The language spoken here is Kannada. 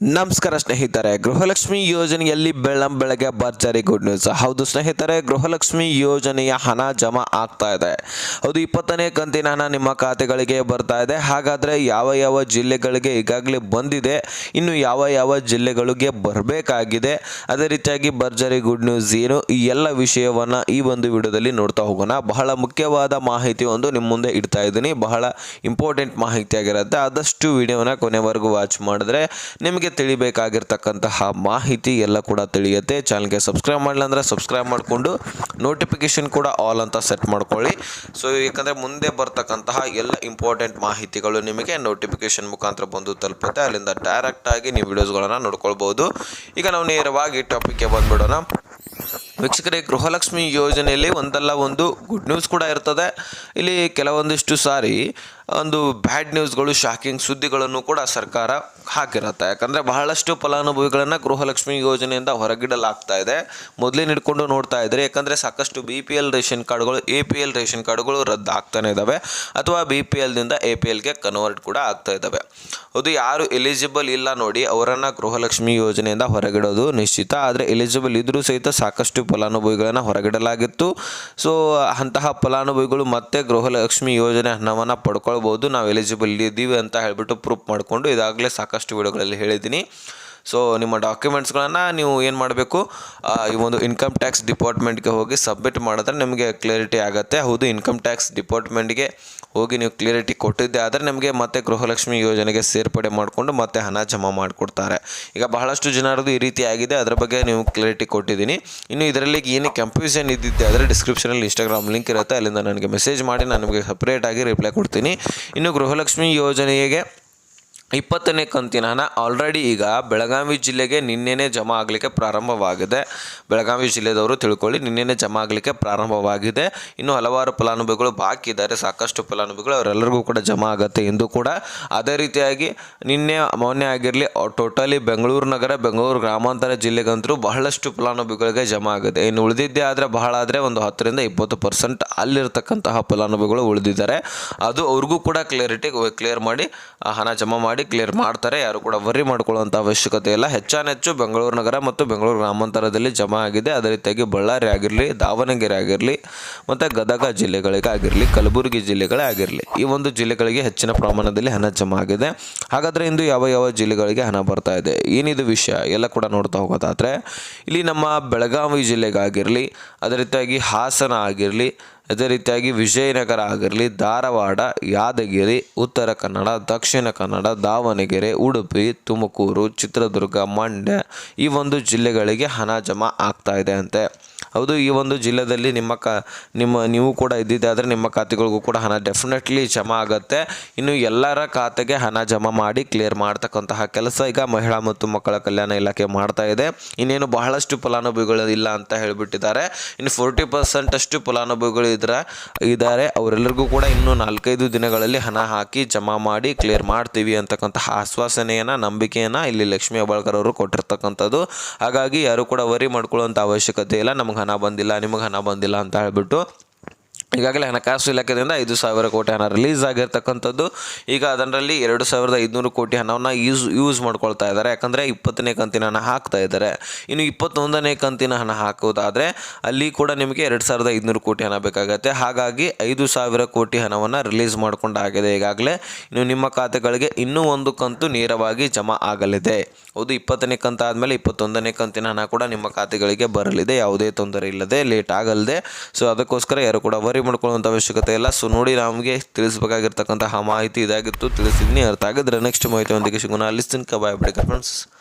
ನಮಸ್ಕಾರ ಸ್ನೇಹಿತರೆ, ಗೃಹಲಕ್ಷ್ಮಿ ಯೋಜನೆಯಲ್ಲಿ ಬೆಳ್ಳಂ ಬೆಳಗ್ಗೆ ಭರ್ಜರಿ ಗುಡ್ ನ್ಯೂಸ್ ಹೌದು ಸ್ನೇಹಿತರೆ, ಗೃಹಲಕ್ಷ್ಮಿ ಯೋಜನೆಯ ಹಣ ಜಮಾ ಆಗ್ತಾ ಇದೆ. ಹೌದು, ಇಪ್ಪತ್ತನೇ ಕಂತಿನ ಹಣ ನಿಮ್ಮ ಖಾತೆಗಳಿಗೆ ಬರ್ತಾ ಇದೆ. ಹಾಗಾದರೆ ಯಾವ ಯಾವ ಜಿಲ್ಲೆಗಳಿಗೆ ಈಗಾಗಲೇ ಬಂದಿದೆ, ಇನ್ನು ಯಾವ ಯಾವ ಜಿಲ್ಲೆಗಳಿಗೆ ಬರಬೇಕಾಗಿದೆ, ಅದೇ ರೀತಿಯಾಗಿ ಭರ್ಜರಿ ಗುಡ್ ನ್ಯೂಸ್ ಏನು, ಈ ಎಲ್ಲ ವಿಷಯವನ್ನು ಈ ಒಂದು ವಿಡಿಯೋದಲ್ಲಿ ನೋಡ್ತಾ ಹೋಗೋಣ. ಬಹಳ ಮುಖ್ಯವಾದ ಮಾಹಿತಿ ಒಂದು ನಿಮ್ಮ ಮುಂದೆ ಇಡ್ತಾ ಇದ್ದೀನಿ. ಬಹಳ ಇಂಪಾರ್ಟೆಂಟ್ ಮಾಹಿತಿ ಆಗಿರುತ್ತೆ ಆದಷ್ಟು ವಿಡಿಯೋನ ಕೊನೆವರೆಗೂ ವಾಚ್ ಮಾಡಿದ್ರೆ ನಿಮಗೆ ತಿಳಿಬೇಕಾಗಿರ್ತಕ್ಕಂತಹ ಮಾಹಿತಿ ಎಲ್ಲ ಕೂಡ ತಿಳಿಯುತ್ತೆ. ಚಾನಲ್ಗೆ ಸಬ್ಸ್ಕ್ರೈಬ್ ಮಾಡಲಿಲ್ಲ ಅಂದರೆ ಸಬ್ಸ್ಕ್ರೈಬ್ ಮಾಡಿಕೊಂಡು ನೋಟಿಫಿಕೇಶನ್ ಕೂಡ ಆಲ್ ಅಂತ ಸೆಟ್ ಮಾಡ್ಕೊಳ್ಳಿ. ಸೊ ಯಾಕಂದರೆ ಮುಂದೆ ಬರ್ತಕ್ಕಂತಹ ಎಲ್ಲ ಇಂಪಾರ್ಟೆಂಟ್ ಮಾಹಿತಿಗಳು ನಿಮಗೆ ನೋಟಿಫಿಕೇಶನ್ ಮುಖಾಂತರ ಬಂದು ತಲುಪುತ್ತೆ. ಅಲ್ಲಿಂದ ಡೈರೆಕ್ಟಾಗಿ ನೀವು ವಿಡಿಯೋಸ್ಗಳನ್ನು ನೋಡ್ಕೊಳ್ಬೋದು. ಈಗ ನಾವು ನೇರವಾಗಿ ಟಾಪಿಕ್ಗೆ ಬಂದುಬಿಡೋಣ. ವೀಕ್ಷಕರೇ, ಗೃಹಲಕ್ಷ್ಮಿ ಯೋಜನೆಯಲ್ಲಿ ಒಂದಲ್ಲ ಒಂದು ಗುಡ್ ನ್ಯೂಸ್ ಕೂಡ ಇರ್ತದೆ. ಇಲ್ಲಿ ಕೆಲವೊಂದಿಷ್ಟು ಸಾರಿ ಒಂದು ಬ್ಯಾಡ್ ನ್ಯೂಸ್ಗಳು ಶಾಕಿಂಗ್ ಸುದ್ದಿಗಳನ್ನು ಕೂಡ ಸರ್ಕಾರ ಹಾಕಿರುತ್ತೆ. ಯಾಕಂದರೆ ಬಹಳಷ್ಟು ಫಲಾನುಭವಿಗಳನ್ನು ಗೃಹಲಕ್ಷ್ಮಿ ಯೋಜನೆಯಿಂದ ಹೊರಗಿಡಲಾಗ್ತಾ ಇದೆ. ಮೊದಲೇ ಹಿಡ್ಕೊಂಡು ನೋಡ್ತಾ ಇದ್ದಾರೆ ಯಾಕಂದರೆ ಸಾಕಷ್ಟು ಬಿ ಪಿ ಎಲ್ ರೇಷನ್ ಕಾರ್ಡ್ಗಳು ಎ ಪಿ ಎಲ್ ರೇಷನ್ ಕಾರ್ಡ್ಗಳು ರದ್ದು ಆಗ್ತಾನೆ ಇದ್ದಾವೆ ಅಥವಾ ಬಿ ಪಿ ಎಲ್ದಿಂದ ಎ ಪಿ ಎಲ್ಗೆ ಕನ್ವರ್ಟ್ ಕೂಡ ಆಗ್ತಾ ಇದ್ದಾವೆ ಅದು ಯಾರು ಎಲಿಜಿಬಲ್ ಇಲ್ಲ ನೋಡಿ ಅವರನ್ನು ಗೃಹಲಕ್ಷ್ಮಿ ಯೋಜನೆಯಿಂದ ಹೊರಗಿಡೋದು ನಿಶ್ಚಿತ. ಆದರೆ ಎಲಿಜಿಬಲ್ ಇದ್ದರೂ ಸಹಿತ ಸಾಕಷ್ಟು ಫಲಾನುಭವಿಗಳನ್ನು ಹೊರಗಿಡಲಾಗಿತ್ತು. ಸೊ ಅಂತಹ ಫಲಾನುಭವಿಗಳು ಮತ್ತೆ ಗೃಹಲಕ್ಷ್ಮಿ ಯೋಜನೆ ಹಣವನ್ನು ಪಡ್ಕೊಳ್ಬೋದು ನಾವು ಎಲಿಜಿಬಲ್ ಇದ್ದೀವಿ ಅಂತ ಹೇಳ್ಬಿಟ್ಟು ಪ್ರೂಫ್ ಮಾಡಿಕೊಂಡು ಇದಾಗಲೇ ಸಾಕಷ್ಟು ವಿಡಿಯೋಗಳಲ್ಲಿ ಹೇಳಿದ್ದೀನಿ. ಸೊ ನಿಮ್ಮ ಡಾಕ್ಯುಮೆಂಟ್ಸ್ಗಳನ್ನು ನೀವು ಏನು ಮಾಡಬೇಕು? ಈ ಒಂದು ಇನ್ಕಮ್ ಟ್ಯಾಕ್ಸ್ ಡಿಪಾರ್ಟ್ಮೆಂಟ್ಗೆ ಹೋಗಿ ಸಬ್ಮಿಟ್ ಮಾಡಿದ್ರೆ ನಿಮಗೆ ಕ್ಲಿಯರಿಟಿ ಆಗುತ್ತೆ. ಹೌದು ಇನ್ಕಮ್ ಟ್ಯಾಕ್ಸ್ ಡಿಪಾರ್ಟ್ಮೆಂಟ್ಗೆ ಹೋಗಿ ನೀವು ಕ್ಲಿಯರಿಟಿ ಕೊಟ್ಟಿದ್ದೆ ಆದರೆ ನಿಮಗೆ ಮತ್ತೆ ಗೃಹಲಕ್ಷ್ಮಿ ಯೋಜನೆಗೆ ಸೇರ್ಪಡೆ ಮಾಡಿಕೊಂಡು ಮತ್ತೆ ಹಣ ಜಮಾ ಮಾಡಿಕೊಡ್ತಾರೆ. ಈಗ ಬಹಳಷ್ಟು ಜನರದು ಈ ರೀತಿ ಆಗಿದೆ. ಅದರ ಬಗ್ಗೆ ನೀವು ಕ್ಲಿಯರಿಟಿ ಕೊಟ್ಟಿದ್ದೀನಿ. ಇನ್ನು ಇದರಲ್ಲಿ ಏನು ಕನ್ಫ್ಯೂಷನ್ ಇದ್ದಿದ್ದೆ ಆದರೆ ಡಿಸ್ಕ್ರಿಪ್ಷನಲ್ಲಿ ಇನ್ಸ್ಟಾಗ್ರಾಮ್ ಲಿಂಕ್ ಇರುತ್ತೆ. ಅಲ್ಲಿಂದ ನನಗೆ ಮೆಸೇಜ್ ಮಾಡಿ, ನಾನು ನಿಮಗೆ ಸಪ್ರೇಟಾಗಿ ರಿಪ್ಲೈ ಕೊಡ್ತೀನಿ. ಇನ್ನು ಗೃಹಲಕ್ಷ್ಮಿ ಯೋಜನೆಗೆ ಇಪ್ಪತ್ತನೇ ಕಂತಿನ ಹಣ ಆಲ್ರೆಡಿ ಈಗ ಬೆಳಗಾವಿ ಜಿಲ್ಲೆಗೆ ನಿನ್ನೆನೇ ಜಮಾ ಆಗಲಿಕ್ಕೆ ಪ್ರಾರಂಭವಾಗಿದೆ. ಬೆಳಗಾವಿ ಜಿಲ್ಲೆದವರು ತಿಳ್ಕೊಳ್ಳಿ, ನಿನ್ನೆನೇ ಜಮಾ ಆಗಲಿಕ್ಕೆ ಪ್ರಾರಂಭವಾಗಿದೆ. ಇನ್ನು ಹಲವಾರು ಫಲಾನುಭವಿಗಳು ಬಾಕಿ ಇದ್ದಾರೆ. ಸಾಕಷ್ಟು ಫಲಾನುಭವಿಗಳು ಅವರೆಲ್ಲರಿಗೂ ಕೂಡ ಜಮಾ ಆಗುತ್ತೆ ಎಂದು ಕೂಡ. ಅದೇ ರೀತಿಯಾಗಿ ನಿನ್ನೆ ಮೊನ್ನೆ ಆಗಿರಲಿ, ಟೋಟಲಿ ಬೆಂಗಳೂರು ನಗರ, ಬೆಂಗಳೂರು ಗ್ರಾಮಾಂತರ ಜಿಲ್ಲೆಗಂತರೂ ಬಹಳಷ್ಟು ಫಲಾನುಭವಿಗಳಿಗೆ ಜಮಾ ಆಗುತ್ತೆ. ಇನ್ನು ಉಳಿದಿದ್ದೇ ಆದರೆ ಬಹಳ ಆದರೆ ಒಂದು ಹತ್ತರಿಂದ ಇಪ್ಪತ್ತು ಪರ್ಸೆಂಟ್ ಅಲ್ಲಿರ್ತಕ್ಕಂತಹ ಫಲಾನುಭವಿಗಳು ಉಳಿದಿದ್ದಾರೆ. ಅದು ಅವ್ರಿಗೂ ಕೂಡ ಕ್ಲಿಯರಿಟಿ ಕ್ಲಿಯರ್ ಮಾಡಿ ಹಣ ಜಮಾ ಮಾಡಿ ಕ್ಲಿಯರ್ ಮಾಡ್ತಾರೆ. ಯಾರು ಕೂಡ ವರಿ ಮಾಡ್ಕೊಳ್ಳುವಂಥ ಅವಶ್ಯಕತೆ ಇಲ್ಲ. ಹೆಚ್ಚಾನೆಚ್ಚು ಬೆಂಗಳೂರು ನಗರ ಮತ್ತು ಬೆಂಗಳೂರು ಗ್ರಾಮಾಂತರದಲ್ಲಿ ಜಮಾ ಆಗಿದೆ. ಅದೇ ರೀತಿಯಾಗಿ ಬಳ್ಳಾರಿ ಆಗಿರಲಿ, ದಾವಣಗೆರೆ ಆಗಿರಲಿ ಮತ್ತು ಗದಗ ಜಿಲ್ಲೆಗಳಿಗಾಗಿರಲಿ ಕಲಬುರಗಿ ಜಿಲ್ಲೆಗಳೇ ಆಗಿರಲಿ ಈ ಒಂದು ಜಿಲ್ಲೆಗಳಿಗೆ ಹೆಚ್ಚಿನ ಪ್ರಮಾಣದಲ್ಲಿ ಹಣ ಜಮಾ ಆಗಿದೆ. ಹಾಗಾದರೆ ಇಂದು ಯಾವ ಯಾವ ಜಿಲ್ಲೆಗಳಿಗೆ ಹಣ ಬರ್ತಾ ಇದೆ? ಏನಿದು ವಿಷಯ? ಎಲ್ಲ ಕೂಡ ನೋಡ್ತಾ ಹೋಗೋದಾದರೆ, ಇಲ್ಲಿ ನಮ್ಮ ಬೆಳಗಾವಿ ಜಿಲ್ಲೆಗಾಗಿರಲಿ, ಅದೇ ರೀತಿಯಾಗಿ ಹಾಸನ ಆಗಿರಲಿ ಅದೇ ರೀತಿಯಾಗಿ ವಿಜಯನಗರ ಆಗಿರಲಿ ಧಾರವಾಡ, ಯಾದಗಿರಿ, ಉತ್ತರ ಕನ್ನಡ, ದಕ್ಷಿಣ ಕನ್ನಡ, ದಾವಣಗೆರೆ, ಉಡುಪಿ, ತುಮಕೂರು, ಚಿತ್ರದುರ್ಗ, ಮಂಡ್ಯ ಈ ಒಂದು ಜಿಲ್ಲೆಗಳಿಗೆ ಹಣ ಜಮಾ ಆಗ್ತಾ ಇದೆ ಅಂತೆ. ಹೌದು, ಈ ಒಂದು ಜಿಲ್ಲೆಯಲ್ಲಿ ನಿಮ್ಮ ಕ, ನಿಮ್ಮ, ನೀವು ಕೂಡ ಇದ್ದಿದ್ದಾದರೆ ನಿಮ್ಮ ಖಾತೆಗಳಿಗೂ ಕೂಡ ಹಣ ಡೆಫಿನೆಟ್ಲಿ ಜಮಾ ಆಗುತ್ತೆ. ಇನ್ನು ಎಲ್ಲರ ಖಾತೆಗೆ ಹಣ ಜಮಾ ಮಾಡಿ ಕ್ಲಿಯರ್ ಮಾಡ್ತಕ್ಕಂತಹ ಕೆಲಸ ಈಗ ಮಹಿಳಾ ಮತ್ತು ಮಕ್ಕಳ ಕಲ್ಯಾಣ ಇಲಾಖೆ ಮಾಡ್ತಾ ಇದೆ. ಇನ್ನೇನು ಬಹಳಷ್ಟು ಫಲಾನುಭವಿಗಳು ಇಲ್ಲ ಅಂತ ಹೇಳಿಬಿಟ್ಟಿದ್ದಾರೆ. ಇನ್ನು ಫೋರ್ಟಿ ಪರ್ಸೆಂಟ್ ಅಷ್ಟು ಫಲಾನುಭವಿಗಳು ಇದ್ರ, ಇದ್ದಾರೆ. ಅವರೆಲ್ಲರಿಗೂ ಕೂಡ ಇನ್ನೂ ನಾಲ್ಕೈದು ದಿನಗಳಲ್ಲಿ ಹಣ ಹಾಕಿ ಜಮಾ ಮಾಡಿ ಕ್ಲಿಯರ್ ಮಾಡ್ತೀವಿ ಅಂತಕ್ಕಂತಹ ಆಶ್ವಾಸನೆಯನ್ನು, ನಂಬಿಕೆಯನ್ನು ಇಲ್ಲಿ ಲಕ್ಷ್ಮೀ ಹೆಬ್ಬಾಳ್ಕರ್ ಅವರು ಕೊಟ್ಟಿರ್ತಕ್ಕಂಥದ್ದು. ಹಾಗಾಗಿ ಯಾರು ಕೂಡ ವರಿ ಮಾಡ್ಕೊಳ್ಳುವಂಥ ಅವಶ್ಯಕತೆ ಇಲ್ಲ. ನಮಗೆ ಹಣ ಬಂದಿಲ್ಲ ನಿಮಗೆ ಹಣ ಬಂದಿಲ್ಲ ಅಂತ ಹೇಳ್ಬಿಟ್ಟು ಈಗಾಗಲೇ ಹಣಕಾಸು ಇಲಾಖೆಯಿಂದ ಐದು ಸಾವಿರ ಕೋಟಿ ಹಣ ರಿಲೀಸ್ ಆಗಿರ್ತಕ್ಕಂಥದ್ದು. ಈಗ ಅದರಲ್ಲಿ ಎರಡು ಸಾವಿರದ ಐದುನೂರು ಕೋಟಿ ಹಣವನ್ನು ಯೂಸ್ ಯೂಸ್ ಮಾಡ್ಕೊಳ್ತಾ ಇದ್ದಾರೆ. ಯಾಕಂದರೆ ಇಪ್ಪತ್ತನೇ ಕಂತಿನ ಹಣ ಹಾಕ್ತಾ ಇದ್ದಾರೆ. ಇನ್ನು ಇಪ್ಪತ್ತೊಂದನೇ ಕಂತಿನ ಹಣ ಹಾಕುವುದಾದರೆ ಅಲ್ಲಿ ಕೂಡ ನಿಮಗೆ ಎರಡು ಸಾವಿರದ ಐದುನೂರು ಕೋಟಿ ಹಣ ಬೇಕಾಗುತ್ತೆ. ಹಾಗಾಗಿ ಐದು ಸಾವಿರ ಕೋಟಿ ಹಣವನ್ನು ರಿಲೀಸ್ ಮಾಡಿಕೊಂಡಾಗಿದೆ ಈಗಾಗಲೇ. ಇನ್ನು ನಿಮ್ಮ ಖಾತೆಗಳಿಗೆ ಇನ್ನೂ ಒಂದು ಕಂತು ನೇರವಾಗಿ ಜಮಾ ಆಗಲಿದೆ. ಹೌದು, ಇಪ್ಪತ್ತನೇ ಕಂತ ಆದಮೇಲೆ ಇಪ್ಪತ್ತೊಂದನೇ ಕಂತಿನ ಹಣ ಕೂಡ ನಿಮ್ಮ ಖಾತೆಗಳಿಗೆ ಬರಲಿದೆ. ಯಾವುದೇ ತೊಂದರೆ ಇಲ್ಲದೆ, ಲೇಟ್ ಆಗಲ್ಲದೆ ಸೊ ಅದಕ್ಕೋಸ್ಕರ ಯಾರು ಕೂಡ ವರಿ ಮಾಡ್ಕೊಳ್ಳುವಂಥ ಅವಶ್ಯಕತೆ ಇಲ್ಲ. ಸೊ ನೋಡಿ ನಮಗೆ ತಿಳಿಸಬೇಕಾಗಿರ್ತಕ್ಕಂತಹ ಮಾಹಿತಿ ಇದಾಗಿತ್ತು. ತಿಳಿಸಿದ್ನಿ, ಅರ್ಥ ಆಗಿದ್ರೆ ನೆಕ್ಸ್ಟ್ ಮಾಹಿತಿಯೊಂದಿಗೆ ಸಿಗೋಣ. ಲಿಸ್ತಿನ ಬಾಯ್ ಬಿಡಿ ಫ್ರೆಂಡ್ಸ್